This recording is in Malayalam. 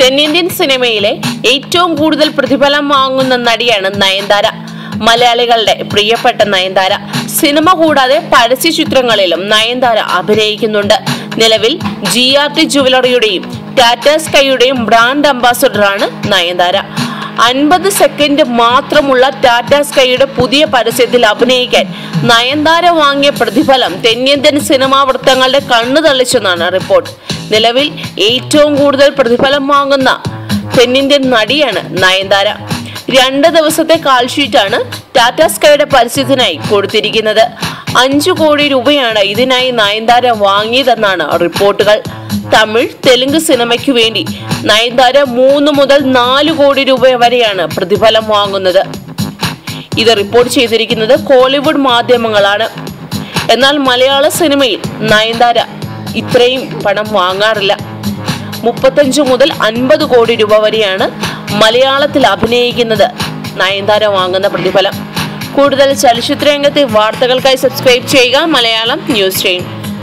തെന്നിന്ത്യൻ സിനിമയിലെ ഏറ്റവും കൂടുതൽ പ്രതിഫലം വാങ്ങുന്ന നടിയാണ് നയൻതാര. മലയാളികളുടെ പ്രിയപ്പെട്ട നയൻതാര. സിനിമ കൂടാതെ പരസ്യ ചിത്രങ്ങളിലും നയൻതാര അഭിനയിക്കുന്നുണ്ട്. നിലവിൽ ജി ആർ ടി ജുവലറിയുടെയും ടാറ്റ സ്കൈയുടെയും ബ്രാൻഡ് അംബാസഡറാണ് നയൻതാര. അൻപത് സെക്കൻഡ് മാത്രമുള്ള ടാറ്റ സ്കൈയുടെ പുതിയ പരസ്യത്തിൽ അഭിനയിക്കാൻ നയൻതാര വാങ്ങിയ പ്രതിഫലം തെന്നിന്ത്യൻ സിനിമാ വൃത്തങ്ങളുടെ കണ്ണു തള്ളിച്ചെന്നാണ് റിപ്പോർട്ട്. നിലവിൽ ഏറ്റവും കൂടുതൽ പ്രതിഫലം വാങ്ങുന്ന തെന്നിന്ത്യൻ നടിയാണ് നയൻതാര. രണ്ട് ദിവസത്തെ കാൽഷീറ്റാണ് ടാറ്റ സ്കൈയുടെ പരസ്യത്തിനായി കൊടുത്തിരിക്കുന്നത്. അഞ്ചു കോടി രൂപയാണ് ഇതിനായി നയൻതാര വാങ്ങിയതെന്നാണ് റിപ്പോർട്ടുകൾ. തമിഴ് തെലുങ്ക് സിനിമയ്ക്ക് വേണ്ടി നയൻതാര മൂന്ന് മുതൽ നാല് കോടി രൂപ വരെയാണ് പ്രതിഫലം വാങ്ങുന്നത്. ഇത് റിപ്പോർട്ട് ചെയ്തിരിക്കുന്നത് കോളിവുഡ് മാധ്യമങ്ങളാണ്. എന്നാൽ മലയാള സിനിമയിൽ നയൻതാര ഇത്രയും പണം വാങ്ങാറില്ല. മുപ്പത്തഞ്ച് മുതൽ അൻപത് കോടി രൂപ വരെയാണ് മലയാളത്തിൽ അഭിനയിക്കുന്നത്. നയൻതാര വാങ്ങുന്ന പ്രതിഫലം. കൂടുതൽ ചലച്ചിത്ര രംഗത്തെ വാർത്തകൾക്കായി സബ്സ്ക്രൈബ് ചെയ്യുക മലയാളം ന്യൂസ് ചെയ്യും